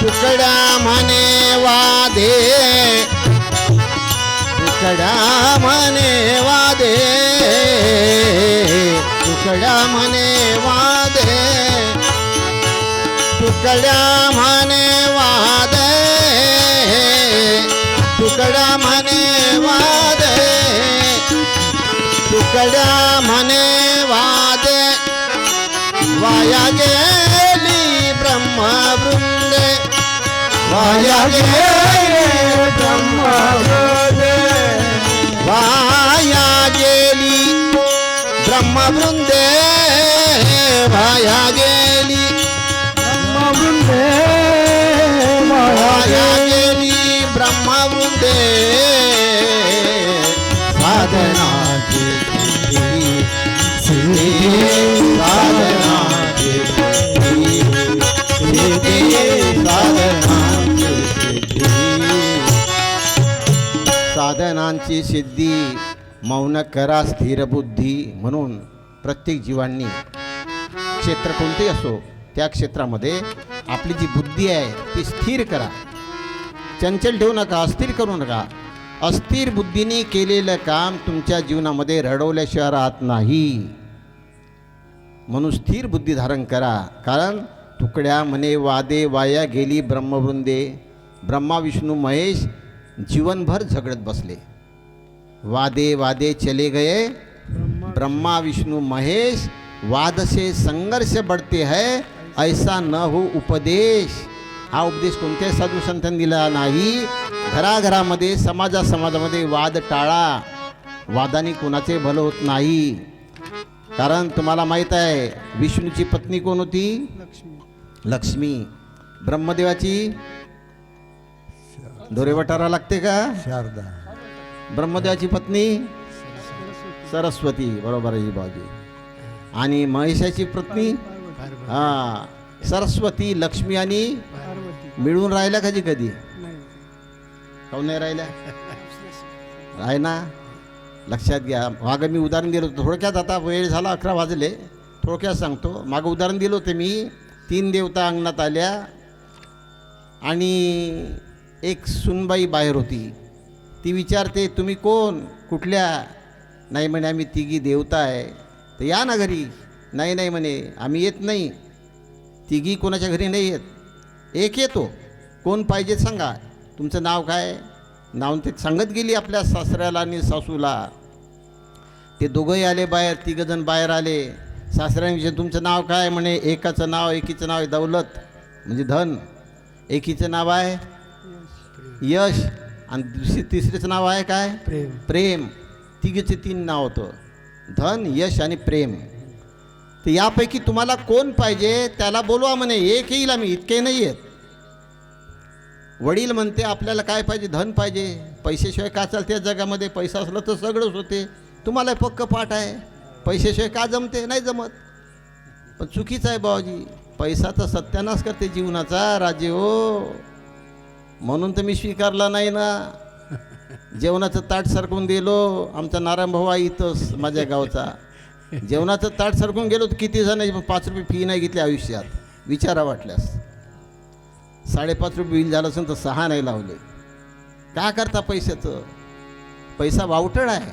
तुकडा म्हणे वादे. तुकडा म्हणे वादे. तुकडा म्हणे वादे. तुकड्या म्हणे वादे. तुकडा म्हणे वादे. तुकड्या म्हणे वादे. वाया गे वाया गेली ब्रह्मवृंदे वाया गेली ब्रह्मवृंदे वाया गेली साधनांची सिद्धी मौन करा स्थिर बुद्धी म्हणून प्रत्येक जीवांनी. क्षेत्र कोणतेही असो त्या क्षेत्रामध्ये आपली जी बुद्धी आहे ती स्थिर करा. चंचल ठेवू नका अस्थिर करू नका. अस्थिर बुद्धीने केलेलं काम तुमच्या जीवनामध्ये रडवल्याशिवाय राहत नाही. म्हणून स्थिर बुद्धी धारण करा. कारण तुकड्या मने वादे वाया गेली ब्रह्मवृंदे. ब्रह्मा विष्णू महेश जीवनभर झगडत बसले. वादे वादे चले गए। ब्रह्मा विष्णू महेश वाद से संघर्ष बढ़ते है ऐसा न हो उपदेश। हा उपदेश कोणत्याही साधू संतांनी दिला नाही। घराघरामध्ये समाजा समाजामध्ये वाद टाळा। वादाने कोणाचे भलं होत नाही। कारण तुम्हाला माहीत आहे विष्णूची पत्नी कोण होती? लक्ष्मी। ब्रह्मदेवाची? दोरेवटारा लागते का? शारदा। ब्रह्मदेवाची पत्नी सरस्वती बरोबर आहे बाजी. आणि महेशाची पत्नी? हा सरस्वती लक्ष्मी आणि मिळून राहिल्या कधी कधी? काऊन नाही राहिल्या आहे ना? लक्षात घ्या. मागं मी उदाहरण दिलं होतं. थोडक्यात आता वेळ झाला अकरा वाजले. थोडक्यात सांगतो. मागं उदाहरण दिलं होतं मी. तीन देवता अंगणात आल्या आणि एक सुनबाई बाहेर होती. ती विचारते तुम्ही कोण? कुठल्या? नाही म्हणे आम्ही तिघी देवता आहे. तर या ना घरी. नाही नाही म्हणे आम्ही येत नाही. तिघी कोणाच्या घरी नाही येत? एक येतो. कोण पाहिजे सांगा. तुमचं नाव काय? नाव ते सांगत गेली आपल्या सासऱ्याला आणि सासूला. ते दोघंही आले बाहेर तिघंजण बाहेर आले. सासऱ्यांविषयी तुमचं नाव काय? म्हणे एकाचं नाव एकीचं नाव आहे दौलत. म्हणजे धन. एकीचं नाव आहे? यश. आणि दुसरी तिसरीचं नाव आहे काय? प्रेम. प्रेम. तिघीचे तीन नाव होतं. धन यश आणि प्रेम. तर यापैकी तुम्हाला कोण पाहिजे त्याला बोलवा म्हणे. एक येईल आम्ही इतके नाही आहेत. वडील म्हणते आपल्याला काय पाहिजे? धन पाहिजे. पैशाशिवाय का चालते या जगामध्ये? पैसा असला तर सगळंच होते. तुम्हाला पक्क पाठ आहे. पैशाशिवाय का जमते? नाही जमत. पण चुकीचं आहे बाबाजी पैसा तर सत्यानाश करते जीवनाचा राजे हो. म्हणून तर मी स्वीकारला नाही ना. जेवणाचं ताट सरकून दिलो आमचा नारायण भाऊ आहे इथंच माझ्या गावचा. जेवणाचं ताट सरकून गेलो तर किती जण पाच रुपये फी नाही घेतली आयुष्यात. विचारा वाटल्यास. साडेपाच रुपये बिल झालं असेल तर सहा नाही लावले. का करता पैशाचं? पैसा वावटळ आहे.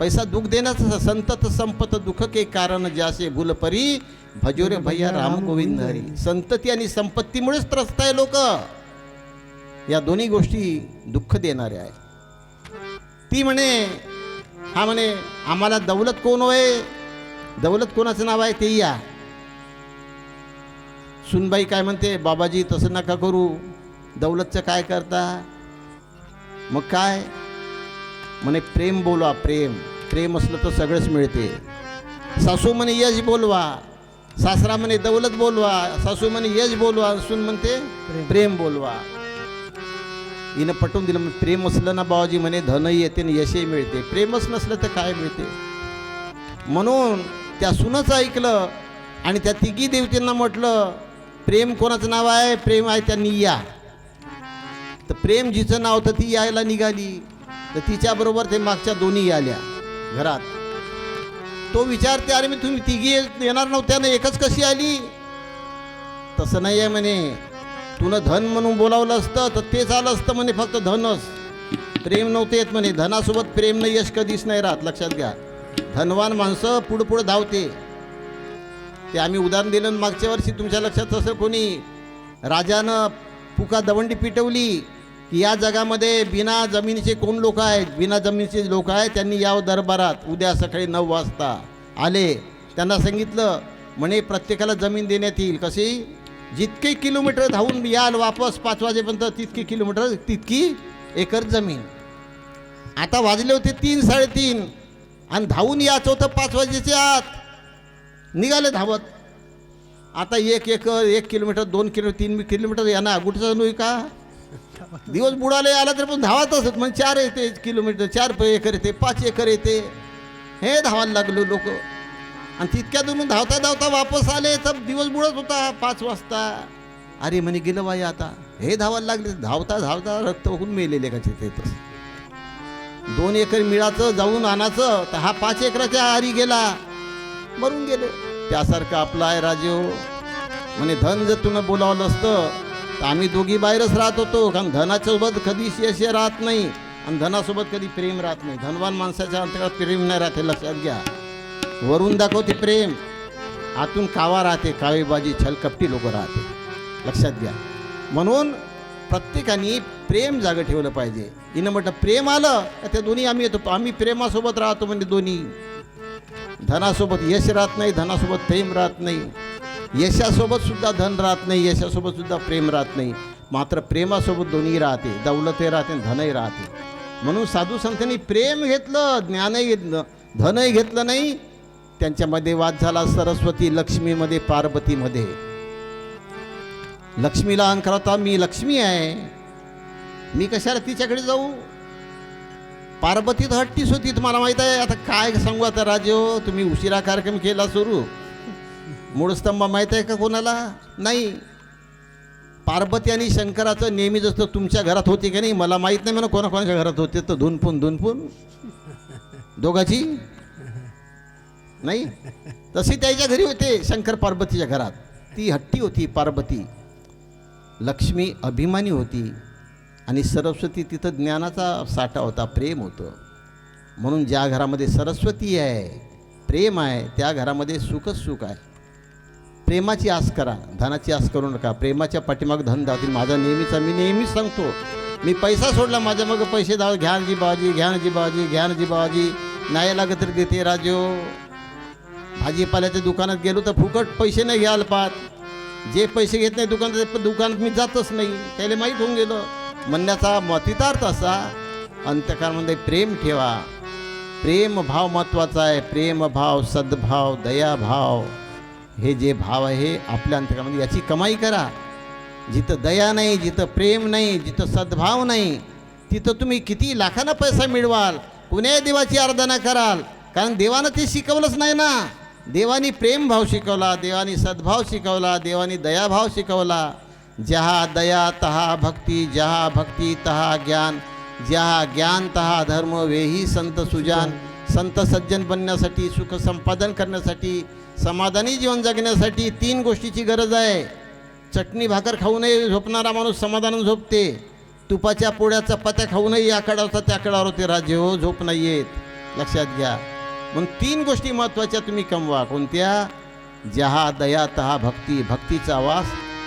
पैसा दुःख देण्याचं संतत संपत दुःख के कारण ज्यासे भूलपरी भजोरे भैया राम गोविंद हरी. संतती आणि संपत्तीमुळेच त्रस्त आहे लोक. या दोन्ही गोष्टी दुःख देणाऱ्या आहेत. ती म्हणे हा म्हणे आम्हाला दौलत कोण होय? दौलत कोणाचं नाव आहे? ते या. सुनबाई काय म्हणते बाबाजी तसं नका करू. दौलतचं काय करता? मग काय? म्हणे प्रेम बोलवा प्रेम. प्रेम असलं तर सगळंच मिळते. सासू म्हणे यश बोलवा. सासरा म्हणे दौलत बोलवा. सासू म्हणे यश बोलवा. सून म्हणते प्रेम बोलवा. हिनं पटवून दिलं प्रेम असलं ना बाबाजी म्हणे धनही येते आणि यशही मिळते. प्रेमच नसलं तर काय मिळते? म्हणून त्या सुनच ऐकलं आणि त्या तिघी देवतेंना म्हटलं प्रेम कोणाचं नाव आहे? प्रेम आहे त्यांनी या तर प्रेम जिचं नाव होतं ती यायला निघाली. तर तिच्याबरोबर ते मागच्या दोन्ही आल्या घरात. तो विचारते अरे मी तुम्ही तिघी येणार नव्हत्या ना एकच कशी आली? तसं नाही आहे म्हणे. तुनं धन म्हणून बोलावलं असतं तर तेच आलं असतं म्हणे फक्त धनच. प्रेम नव्हते येत म्हणे. धनासोबत प्रेम नाही यश कधीच नाही राहत. लक्षात घ्या. धनवान माणसं पुढं पुढं धावते. ते आम्ही उदाहरण दिलं मागच्या वर्षी तुमच्या लक्षात असं कोणी राजानं पुका दवंडी पिटवली की या जगामध्ये बिना जमिनीचे कोण लोक आहेत? बिना जमिनीचे लोक आहेत त्यांनी यावं दरबारात. उद्या सकाळी नऊ वाजता आले. त्यांना सांगितलं म्हणे प्रत्येकाला जमीन देण्यात येईल. कशी? जितके किलोमीटर धावून याल वापस पाच वाजेपर्यंत तितकी किलोमीटर तितकी एकर जमीन. आता वाजले होते तीन साडेतीन. आणि धावून यायचं होतं पाच वाजेच्या आत निघाले धावत. आता एक एकर एक किलोमीटर दोन किलो तीन किलोमीटर यांना गुटचा होई का? दिवस बुडाले आला तरी पण धावत असत. म्हणजे चार येते किलोमीटर चार प- एकर येते पाच एकर येते. हे धावायला लागलो लोक. आणि तितक्या दुरून धावता धावता वापस आले तर दिवस बुडत होता पाच वाजता. अरे म्हणे गेलं बाई आता. हे धावायला लागले धावता धावता रक्त होऊन मेलेले का तिथे दोन एकर मिळाचं जाऊन आणायचं तर हा पाच एकराच्या आरी गेला. मरून गेले. त्यासारखं आपला आहे राजीव हो. म्हणे धन जर तुनं बोलावलं असतं तर आम्ही दोघी बाहेरच राहत होतो. कारण धनासोबत कधी यश राहत नाही आणि धनासोबत कधी प्रेम राहत नाही. धनवान माणसाच्या अंतर्गत प्रेम नाही राहते लक्षात घ्या. वरून दाखवते प्रेम. आतून कावा राहते काळीबाजी छलकपटी लोक राहते. लक्षात घ्या. म्हणून प्रत्येकाने प्रेम जागं ठेवलं पाहिजे. हिनं म्हटलं प्रेम आलं तर त्या दोन्ही आम्ही येतो? आम्ही प्रेमासोबत राहतो म्हणजे दोन्ही. धनासोबत यश राहत नाही धनासोबत प्रेम राहत नाही. यशासोबत सुद्धा धन राहत नाही यशासोबत सुद्धा प्रेम राहत नाही. मात्र प्रेमासोबत दोन्ही राहते. दौलतही राहते आणि धनही राहते. म्हणून साधू संतांनी प्रेम घेतलं ज्ञानही घेतलं धनही घेतलं नाही त्यांच्यामध्ये वाद झाला सरस्वती लक्ष्मीमध्ये पार्वतीमध्ये. लक्ष्मीला अहंकार होता मी लक्ष्मी आहे. मी कशाला तिच्याकडे जाऊ? पार्वती तर हट्टीच होती तुम्हाला माहीत आहे. आता काय सांगू आता राजो हो? तुम्ही उशिरा कार्यक्रम केला सुरू. मूळस्तंभ माहीत आहे का कोणाला? नाही. पार्वती आणि शंकराचं नेहमी जसं तुमच्या घरात होते की नाही मला माहीत नाही म्हणा कोणाकोणाच्या घरात होते. तर धुनपून धुनपून दोघाची? नाही? तशी त्याच्या घरी होते शंकर पार्वतीच्या घरात. ती हट्टी होती पार्वती. लक्ष्मी अभिमानी होती आणि सरस्वती तिथं ज्ञानाचा साठा होता प्रेम होतं. म्हणून ज्या घरामध्ये सरस्वती आहे प्रेम आहे त्या घरामध्ये सुखच सुख आहे. प्रेमाची आस करा धनाची आस करू नका. प्रेमाच्या पाठीमाग धन धावतील माझा नेहमीचा मी नेहमीच सांगतो मी पैसा सोडला माझ्या मग पैसे धाव घ्यानजी बाजी घ्यानजी बाजी घ्यानजी बाजी. नाही लागत तरी देते राजो. भाजीपाल्याच्या दुकानात गेलो तर फुकट पैसे नाही घ्यायला पाहत. जे पैसे घेत नाही दुकानात दुकानात मी जातच नाही. त्याला माहीत होऊन गेलो. म्हणण्याचा मतितार्थ असा अंतकारामध्ये प्रेम ठेवा. प्रेम भाव महत्त्वाचा आहे. प्रेम भाव सद्भाव दयाभाव हे जे भाव आहे आपल्या अंतकामध्ये याची कमाई करा. जिथं दया नाही जिथं प्रेम नाही जिथं सद्भाव नाही तिथं तुम्ही किती लाखांना पैसा मिळवाल. कुण्या देवाची आराधना कराल? कारण देवानं ते शिकवलंच नाही ना. देवानी प्रेमभाव शिकवला देवानी सद्भाव शिकवला देवानी दयाभाव शिकवला. जहा दया तहा भक्ती जहा भक्ती तहा ज्ञान. ज्या ज्ञान तहा धर्म वेही संत सुजान. संत सज्जन बनण्यासाठी सुख संपादन करण्यासाठी समाधानी जीवन जगण्यासाठी तीन गोष्टीची गरज आहे. चटणी भाकर खाऊनही झोपणारा माणूस समाधान झोपते. तुपाच्या पोळ्या चपात्या खाऊनही या कडावता त्या होते राजे हो झोप नाही येत. लक्षात घ्या. मग तीन गोष्टी महत्त्वाच्या तुम्ही कमवा. कोणत्या? जहा दया तहा भक्ती. भक्तीचा वास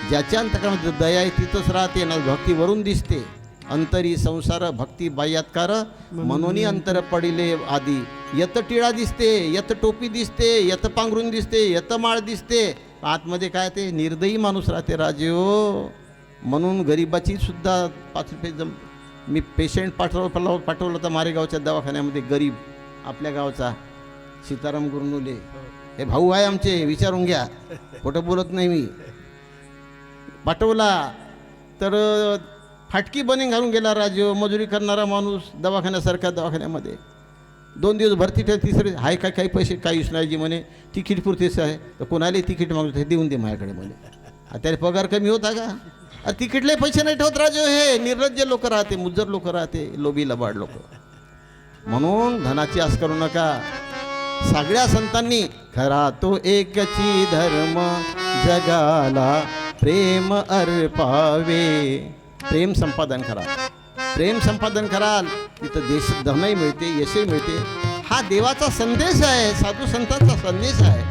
ज्याच्या अंतकामध्ये दया आहे तिथंच राहते ना भक्ती वरून दिसते. अंतरी संसार भक्ती बाह्यात्कार मनोनी अंतर पडिले आधी यत टिळा दिसते यत टोपी दिसते यत पांघरून दिसते यत माळ दिसते. आतमध्ये काय ते? निर्दयी माणूस राहते राजे हो म्हणून गरिबाची सुद्धा पाच रुपये जम मी पेशंट पाठवलं पाठवलं होतं मारेगावच्या दवाखान्यामध्ये गरीब आपल्या गावचा. सीताराम गुरनुले. हे भाऊ आहे आमचे विचारून घ्या. खोटं बोलत नाही मी. पाठवला तर फाटकी बने घालून गेला राजू मजुरी करणारा माणूस दवाखान्यासारख्या दवाखान्यामध्ये. दोन दिवस भरती ठेव तिसरे हाय काय काही पैसे काहीच नाही जी म्हणे. तिकीट पुरतेच आहे. तर कोणालाही तिकीट मागतो हे देऊन दे माझ्याकडे म्हणे. त्याला पगार कमी होता का? आ, तिकीटले पैसे नाही ठेवत राजू हे निर्लज्ज लोक राहते मुज्जर लोक राहते लोबी लबाड लोक. म्हणून धनाची आस करू नका. सगळ्या संतांनी खरा तो एकची धर्म जगाला प्रेम अर्पावे. प्रेम संपादन करा. प्रेम संपादन कराल तिथं देश धनही मिळते यशही मिळते. हा देवाचा संदेश आहे साधू संतांचा संदेश आहे.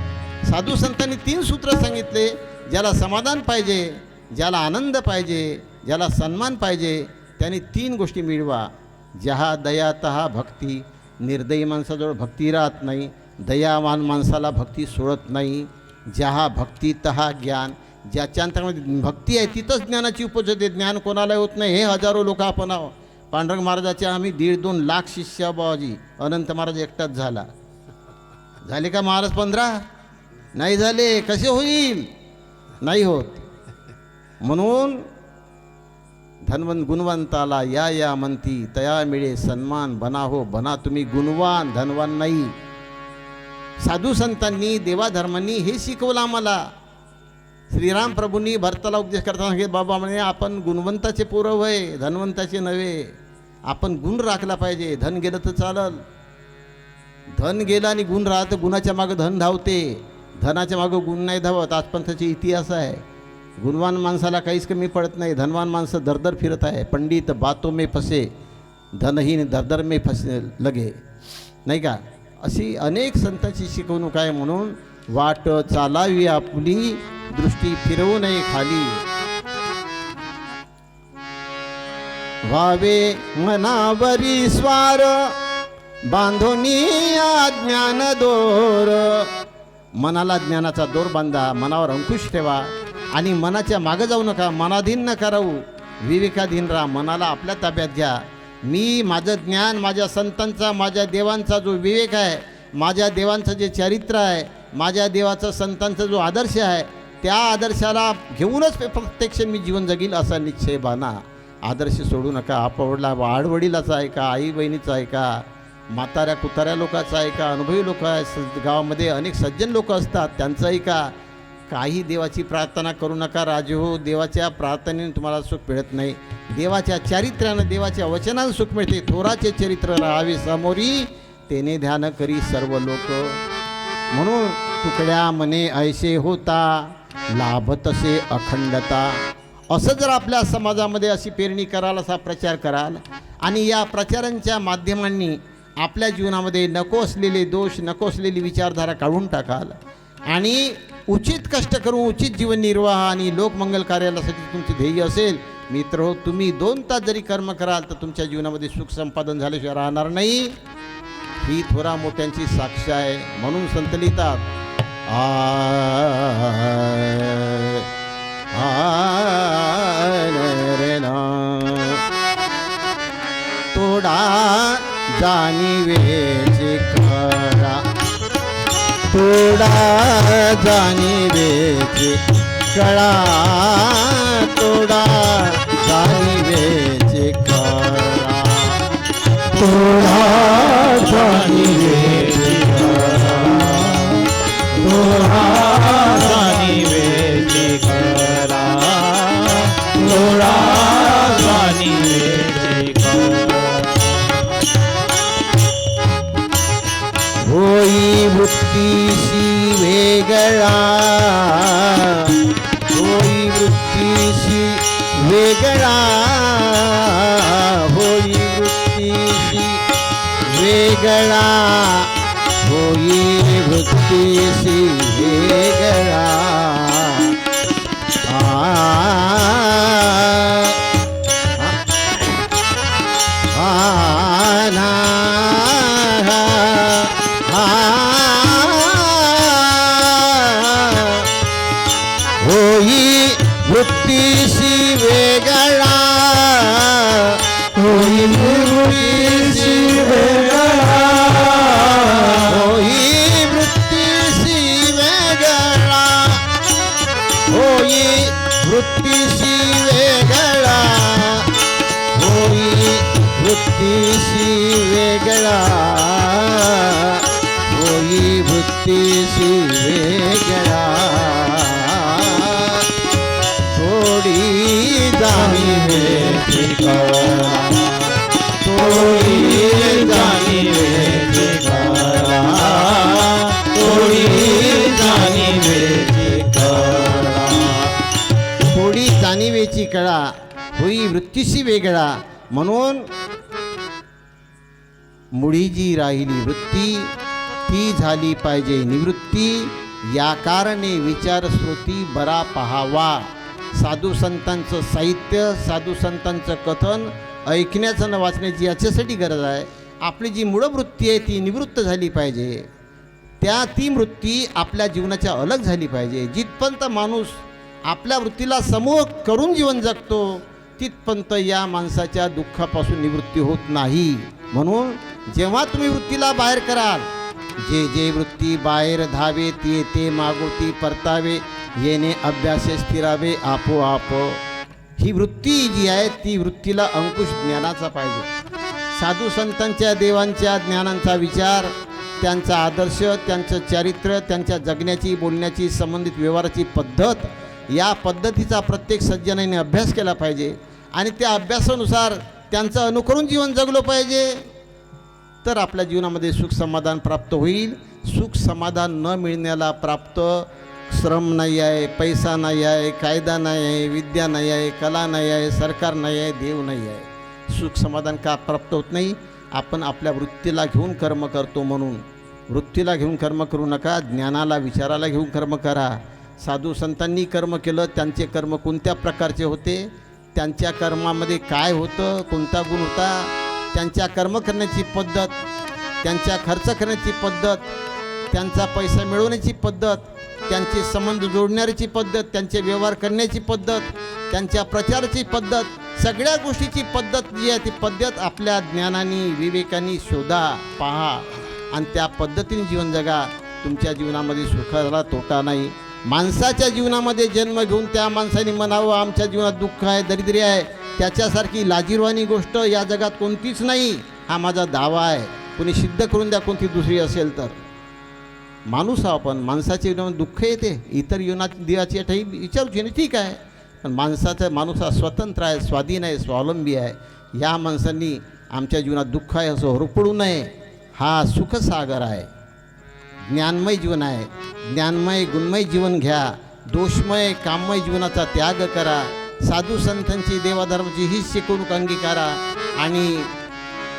साधू संतांनी तीन सूत्र सांगितले ज्याला समाधान पाहिजे ज्याला आनंद पाहिजे ज्याला सन्मान पाहिजे त्यांनी तीन गोष्टी मिळवा. जहा दया तहा भक्ती निर्दयी माणसाजवळ भक्ती राहत नाही दयावान माणसाला भक्ती सोडत नाही. जहा भक्ती तहा ज्ञान. ज्याच्या अंतरामध्ये भक्ती आहे तिथंच ज्ञानाची उपज होते ज्ञान कोणाला होत नाही हे हजारो लोक आपण आहो पांडुरंग महाराजाचे आम्ही दीड दोन लाख शिष्य बाबाजी. अनंत महाराज एकटाच झाला. झाले का महाराज पंधरा? नाही झाले. कसे होईल? नाही होत. म्हणून धनवंत गुणवंताला या या म्हणती तया मिळे सन्मान बना हो बना तुम्ही गुणवान धनवान नाही. साधू संतांनी देवाधर्मांनी हे शिकवलं आम्हाला. श्रीराम प्रभूंनी भरताला उपदेश करताना सांगितले बाबा म्हणे आपण गुणवंताचे पोरं आहे धनवंताचे नव्हे. आपण गुण राखला पाहिजे धन गेलं तर चालल. धन गेलं आणि गुण राहतं गुणाच्या मागं धन धावते. धनाच्या मागं गुण नाही धावत आजपर्यंतचा इतिहास आहे. गुणवान माणसाला काहीच कमी पडत नाही. धनवान माणसं दरदर फिरत आहे. पंडित बातो मे फसे धनहीन दरदर मे फसे लगे. नाही का? अशी अनेक संतांची शिकवणूक आहे म्हणून वाट चालावी आपली दृष्टी फिरवू नये खाली. व्हावे मनावरी स्वार बांधोनी ज्ञान दोर मनाला ज्ञानाचा दोर बांधा मनावर अंकुश ठेवा. आणि मनाच्या मागं जाऊ नका मनाधीन न करावू विवेकाधीन राहा मनाला आपल्या ताब्यात घ्या. मी माझं ज्ञान माझ्या संतांचा माझ्या देवांचा जो विवेक आहे माझ्या देवांचं जे चरित्र आहे माझ्या देवाचा संतांचा जो आदर्श आहे त्या आदर्शाला घेऊनच प्रत्यक्ष मी जीवन जगील असा निश्चय बाना आदर्श सोडू नका. आपवडला वाडवडीलाचा आहे का आई बहिणीचा आहे का म्हाताऱ्या कुताऱ्या लोकाचा आहे का अनुभवी लोक आहे स गावामध्ये अनेक सज्जन लोक असतात त्यांचंही का? काही देवाची प्रार्थना करू नका राजे. हो देवाच्या प्रार्थनेने तुम्हाला सुख मिळत नाही. देवाच्या चारित्र्यानं देवाच्या वचनानं सुख मिळते. थोराचे चरित्र राहावे समोरी. तेने ध्यान करी सर्व लोक. म्हणून तुकड्या मने ऐसे होता लाभ तसे अखंडता. असं जर आपल्या समाजामध्ये अशी पेरणी कराल असा प्रचार कराल आणि या प्रचारांच्या माध्यमांनी आपल्या जीवनामध्ये नको असलेले दोष नको असलेली विचारधारा काढून टाकाल आणि उचित कष्ट करून उचित जीवन निर्वाह आणि लोकमंगल कार्यालयासाठी तुमचे ध्येय असेल मित्र हो तुम्ही दोन तास जरी कर्म कराल तर तुमच्या जीवनामध्ये सुख संपादन झाल्याशिवाय राहणार नाही. ही थोरा मोठ्यांची साक्ष आहे म्हणून संत लिहितात आ रे ना तोडा जाणीवेचे तोडा जाणीवेचे कळा तोडा जाणीवेचे कळा. तोडा जाणीवेचे कळा. तोडा जाणीवेचे खरा लोळा जाणीवेचे कळा. होई वृत्तीशी वेगळा होई वृत्तीशी वेगळा होई वृत्तीशी वेगळा होई वृत्तीशी वेगळा वेगळा थोडी जाणीवेची कळा थोडी थोडी जाणीवेची कळा. होई वृत्तीशी वेगळा. म्हणून मुळीजी राहिली वृत्ती. ती झाली पाहिजे. निवृत्ती या कारणे विचारस्रोती बरा पहावा. साधू संतांचं साहित्य साधू संतांचं कथन ऐकण्याचं न वाचण्याची याच्यासाठी गरज आहे. आपली जी मूळ वृत्ती आहे ती निवृत्त झाली पाहिजे. त्या ती वृत्ती आपल्या जीवनाच्या अलग झाली पाहिजे. जिथपर्यंत माणूस आपल्या वृत्तीला समूह करून जीवन जगतो तिथपर्यंत या माणसाच्या दुःखापासून निवृत्ती होत नाही. म्हणून जेव्हा तुम्ही वृत्तीला बाहेर कराल जे जे वृत्ती बाहेर धावे ते ते मागोती परतावे येणे अभ्यासे स्थिरावे आपोआप. ही वृत्ती जी आहे ती वृत्तीला अंकुश ज्ञानाचा पाहिजे. साधू संतांच्या देवांच्या ज्ञानांचा विचार त्यांचा आदर्श त्यांचं चारित्र्य त्यांच्या जगण्याची बोलण्याची संबंधित व्यवहाराची पद्धत या पद्धतीचा प्रत्येक सज्जनाने अभ्यास केला पाहिजे. आणि त्या अभ्यासानुसार त्यांचं अनुकरून जीवन जगलं पाहिजे. तर आपल्या जीवनामध्ये सुख समाधान प्राप्त होईल. सुख समाधान न मिळण्याला प्राप्त श्रम नाही आहे पैसा नाही आहे कायदा नाही आहे विद्या नाही आहे कला नाही आहे सरकार नाही आहे देव नाही आहे. सुख समाधान का प्राप्त होत नाही? आपण आपल्या वृत्तीला घेऊन कर्म करतो म्हणून. वृत्तीला घेऊन कर्म करू नका ज्ञानाला विचाराला घेऊन कर्म करा. साधू संतांनी कर्म केलं त्यांचे कर्म कोणत्या प्रकारचे होते? त्यांच्या कर्मामध्ये काय होतं? कोणता गुण होता? त्यांच्या कर्म करण्याची पद्धत त्यांच्या खर्च करण्याची पद्धत त्यांचा पैसा मिळवण्याची पद्धत त्यांचे संबंध जोडण्याची पद्धत त्यांचे व्यवहार करण्याची पद्धत त्यांच्या प्रचाराची पद्धत सगळ्या गोष्टीची पद्धत जी आहे ती पद्धत आपल्या ज्ञानाने विवेकाने शोधा पहा. आणि त्या पद्धतीने जीवन जगा. तुमच्या जीवनामध्ये सुखाला तोटा नाही. माणसाच्या जीवनामध्ये जन्म घेऊन त्या माणसाने म्हणावं आमच्या जीवनात दुःख आहे दरिद्री आहे. त्याच्यासारखी लाजीरवाणी गोष्ट या जगात कोणतीच नाही. हा माझा दावा आहे. कोणी सिद्ध करून द्या कोणती दुसरी असेल तर. माणूस आहो आपण माणसाच्या जीवनामध्ये दुःख येते. इतर जीवनात देवाची काही विचारूची ना ठीक आहे. पण माणसाचा माणूस हा स्वतंत्र आहे स्वाधीन आहे स्वावलंबी आहे. या माणसांनी आमच्या जीवनात दुःख आहे असं होरपडू नये. हा सुखसागर आहे. ज्ञानमय जीवन आहे. ज्ञानमय गुणमय जीवन घ्या. दोषमय काममय जीवनाचा त्याग करा. साधू संतांची देवाधर्माची हीच शिकवणूक अंगीकारा आणि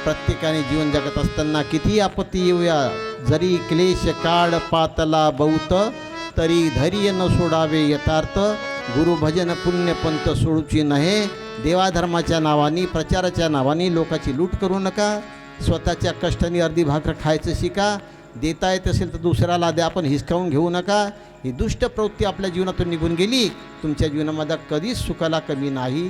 प्रत्येकाने जीवन जगत असताना किती आपत्ती येऊया जरी क्लेश काळ पातला बहुत तरी धैर्य न सोडावे यथार्थ. गुरुभजन पुण्यपंत सोडूची नहे. देवाधर्माच्या नावाने प्रचाराच्या नावाने लोकाची लूट करू नका. स्वतःच्या कष्टाने अर्धी भाकर खायचं शिका. देता येत असेल तर दुसऱ्याला द्या आपण हिसकावून घेऊ नका. ही दुष्ट प्रवृत्ती आपल्या जीवनातून निघून गेली. तुमच्या जीवनामध्ये कधीच सुखाला कमी नाही.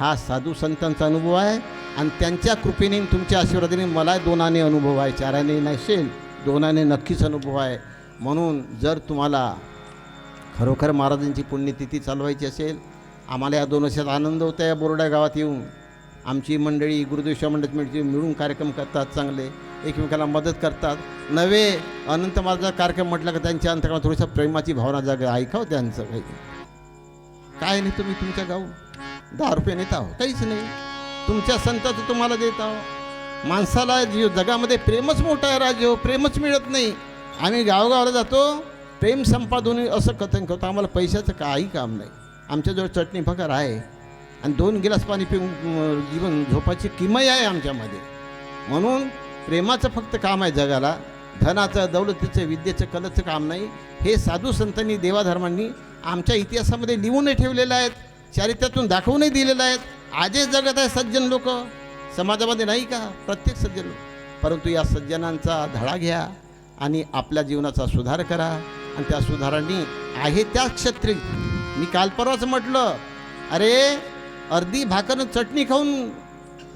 हा साधू संतांचा अनुभव आहे. आणि त्यांच्या कृपेने तुमच्या आशीर्वादाने मला दोनाने अनुभव आहे. चाराने नसेल दोनाने नक्कीच अनुभव आहे. म्हणून जर तुम्हाला खरोखर महाराजांची पुण्यतिथी चालवायची असेल आम्हाला या दोन वर्षात आनंद होता या बोर्डा गावात येऊन आमची मंडळी गुरुदेवशा मंडळाची मंडळी मिळून कार्यक्रम करतात चांगले. एकमेकाला मदत करतात. नवे अनंत माझा कार्यक्रम म्हटलं का त्यांच्या अंतर्गत थोडीशा प्रेमाची भावना जागा ऐकावं त्यांचं काही. काय नाही तुम्ही तुमच्या गाऊ. दहा रुपये नेत आहो काहीच नाही. तुमच्या संताचं तुम्हाला देत आहो माणसाला जीव जगामध्ये प्रेमच मोठा आहे राजो हो. प्रेमच मिळत नाही. आम्ही गावगावाला जातो. प्रेम संपादून असं कथन करतो. आम्हाला पैशाचं काही काम नाही. आमच्याजवळ चटणी फकार आहे. आणि दोन गिलास पाणी पिऊन जीवन झोपाची किमय आहे आमच्यामध्ये. म्हणून प्रेमाचं फक्त काम आहे जगाला. धनाचं दौलतीचं विद्येचं कलेचं काम नाही. हे साधू संतांनी देवाधर्मांनी आमच्या इतिहासामध्ये लिहूनही ठेवलेलं आहेत. चारित्र्यातून दाखवूनही दिलेलं आहेत. आजही जगत आहे सज्जन लोक. समाजामध्ये नाही का? प्रत्येक सज्जन लोक. परंतु या सज्जनांचा धडा घ्या आणि आपल्या जीवनाचा सुधार करा. आणि त्या सुधारांनी आहे त्या क्षत्री मी काल परवाच म्हटलं अरे अर्धी भाकरनं चटणी खाऊन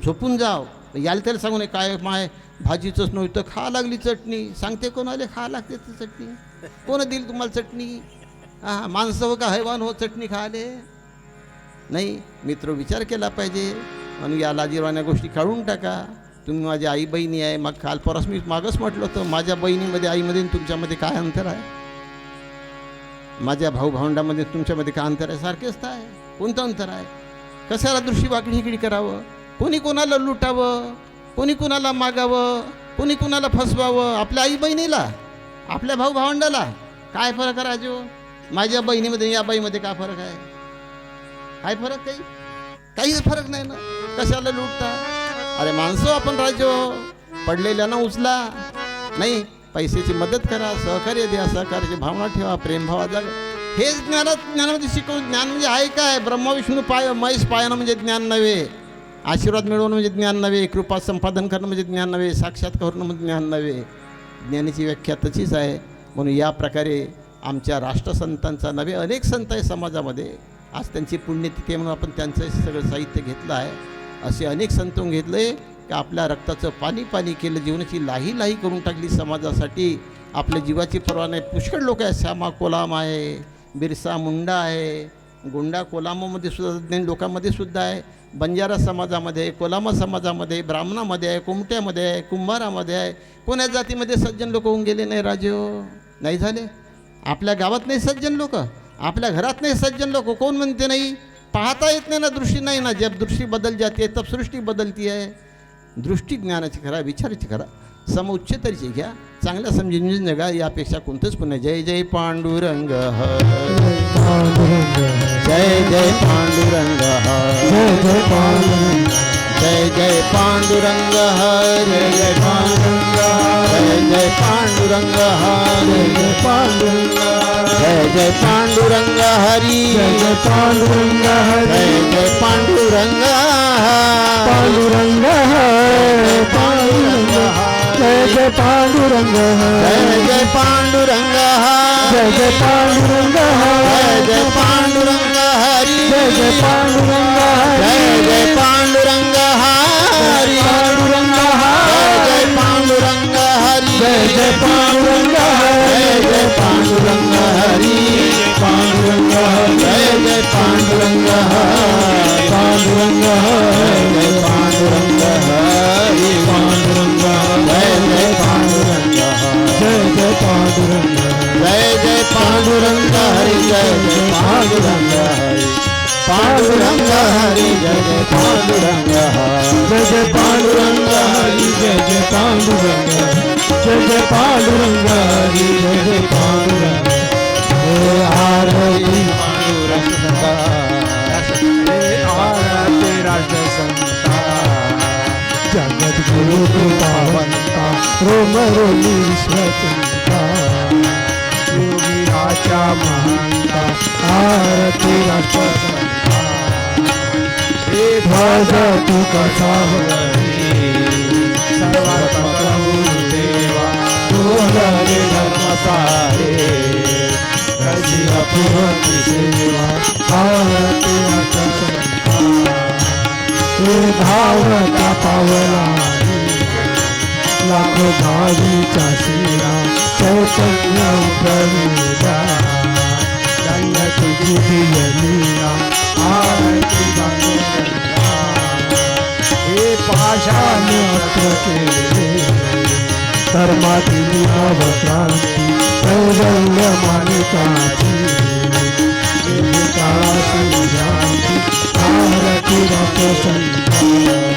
झोपून जाव. याला त्याला सांगू नये काय माय भाजीचंच नव्हतं खा लागली चटणी. सांगते कोणाले खा लागते ती चटणी. कोण दिली तुम्हाला चटणी? हां माणसं हो का हैवान हो चटणी खाले नाही मित्र विचार केला पाहिजे. आणि या लाजीरवाण्या गोष्टी काढून टाका. तुम्ही माझी आई बहिणी आहे मग काल परस मी मागच म्हटलं होतं माझ्या बहिणीमध्ये आईमध्ये तुमच्यामध्ये काय अंतर आहे? माझ्या भाऊ भावंडामध्ये तुमच्यामध्ये काय अंतर आहे? सारखेच तर आहे. कोणतं अंतर आहे? कशाला दृष्टी वाकडी इकडी करावं? कोणी कोणाला लुटावं? कोणी कुणाला मागावं कोणी कुणाला फसवावं? आपल्या आई बहिणीला आपल्या भाऊ भावंडाला. काय फरक आहे राजू? माझ्या बहिणीमध्ये या बाईमध्ये काय फरक आहे? काय फरक काही? काहीच फरक नाही ना. कशाला लुटता? अरे माणसं आपण राजो पडलेल्यानं उचला. नाही पैशाची मदत करा सहकार्य द्या सहकार्याची भावना ठेवा प्रेमभावा जागा. हेच ज्ञानात ज्ञानामध्ये शिकवून ज्ञान म्हणजे आहे काय? ब्रह्मा विष्णू पाय महेश पायानं म्हणजे ज्ञान नव्हे. आशीर्वाद मिळवणं म्हणजे ज्ञान नव्हे कृपा संपादन करणं म्हणजे ज्ञान नव्हे साक्षात करणं म्हणजे ज्ञान नव्हे. ज्ञानाची व्याख्या तशीच आहे. म्हणून या प्रकारे आमच्या राष्ट्रसंतांचा नवे अनेक संत आहे समाजामध्ये. आज त्यांची पुण्यतिथी म्हणून आपण त्यांचं सगळं साहित्य घेतलं आहे. असे अनेक संत घेतले की आपल्या रक्ताचं पाणी पाणी केलं जीवनाची लाही लाही करून टाकली समाजासाठी. आपल्या जीवाची पर्वा नाही. पुष्कळ लोक आहेत. श्यामा कोलाम आहे बिरसा मुंडा आहे गुंडा कोलामामध्ये सुद्धा ज्ञान लोकांमध्ये सुद्धा आहे. बंजारा समाजामध्ये कोलामा समाजामध्ये ब्राह्मणामध्ये आहे कुमट्यामध्ये आहे कुंभारामध्ये आहे. कोण्या जातीमध्ये सज्जन लोक होऊन गेले नाही राजे हो? नाही झाले? आपल्या गावात नाही सज्जन लोक? आपल्या घरात नाही सज्जन लोक? कोण म्हणते नाही? पाहता येत नाही ना दृष्टी नाही ना जब दृष्टी बदल जाते तब सृष्टी बदलती आहे. दृष्टी ज्ञानाची करा विचाराची करा. समउच्चतरीची घ्या. चांगल्या समजून जगा यापेक्षा कोणतंच पण जय जय पांडुरंग. हर जय जय पांडुरंग हर जय जय पांडुरंग जय जय पांडुरंग हरे जय पांडुरंग जय जय पांडुरंग हरे जय पांडुरंग जय जय पांडुरंग हरी जय जय पांडुरंग हरे जय जय पांडुरंग पांडुरंग हरे पांडुरंग जय जय पांडुरंग जय जय पांडुरंग जय जय पांडुरंग जय जय पांडुरंग हरी जय जय पांडुरंग जय जय पांडुरंग हरी पांडुरंग जय पांडुरंग हरी जय जय पांडुरंग जय जय हरे पांडुरंग हरी पांडुरंग जय जय पांडुरंग पांडुरंग जय पांडुरंग पांडुरंग जय जय पांडुरंग हरी जय जय पांडुरंग हरी पांडुरंग हरी जय जय पांडुरंग जय जय पांडुरंग हरी जय जय पांडुरंग जय जय पांडुरंग हरी जय जय पांडुरंग हे आरती पांडुरंगा हे आरती राष्ट्रसंता जगत गुरु कृपावंता रोम रोमी विश्वचिंता योगी राजा आरती हे ध्वज तू कसा देवा तुझे धर्म सारे कशी सेवा आरती राष्ट्रसंता हे धावता पावला लाखो भावीच्या शिरा चैतन्य प्रवीणा रंग तुझी लीला आरती गंगा हे पाषाण अत्र केले धर्मातील नवक्रांती कैवल्य मालिकाची काळाची भ्रांती आरती राष्ट्रसंता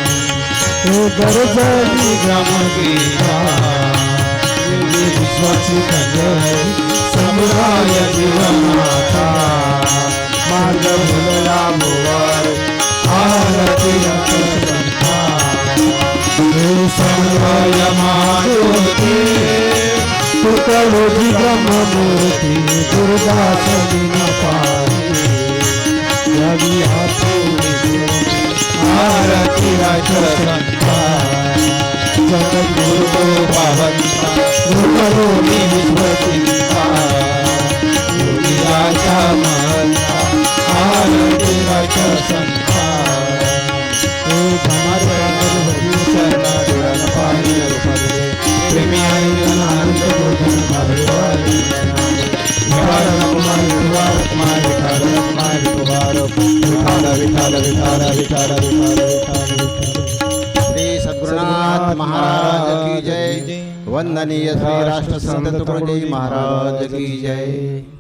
हे गरजली ग्रामगीता विश्वाची कन्याई समुदाय जीवनाचा मार्ग भुलला भुवर आरती रथसंता हे समुदाय मारुती तुकडोजी ब्रह्ममूर्ती दुर्गास पारी यावी राजसंता जगद्गुरु पावंता गुरुकरोमी विश्वचिंता राजा महंता आरती राजसंता हे धमार चरणा पाणी प्रेमी आणि आनंद भोजन श्री सद्गुरुनाथ महाराज की जय वंदनीय श्री राष्ट्रसंत तुकडोजी महाराज की जय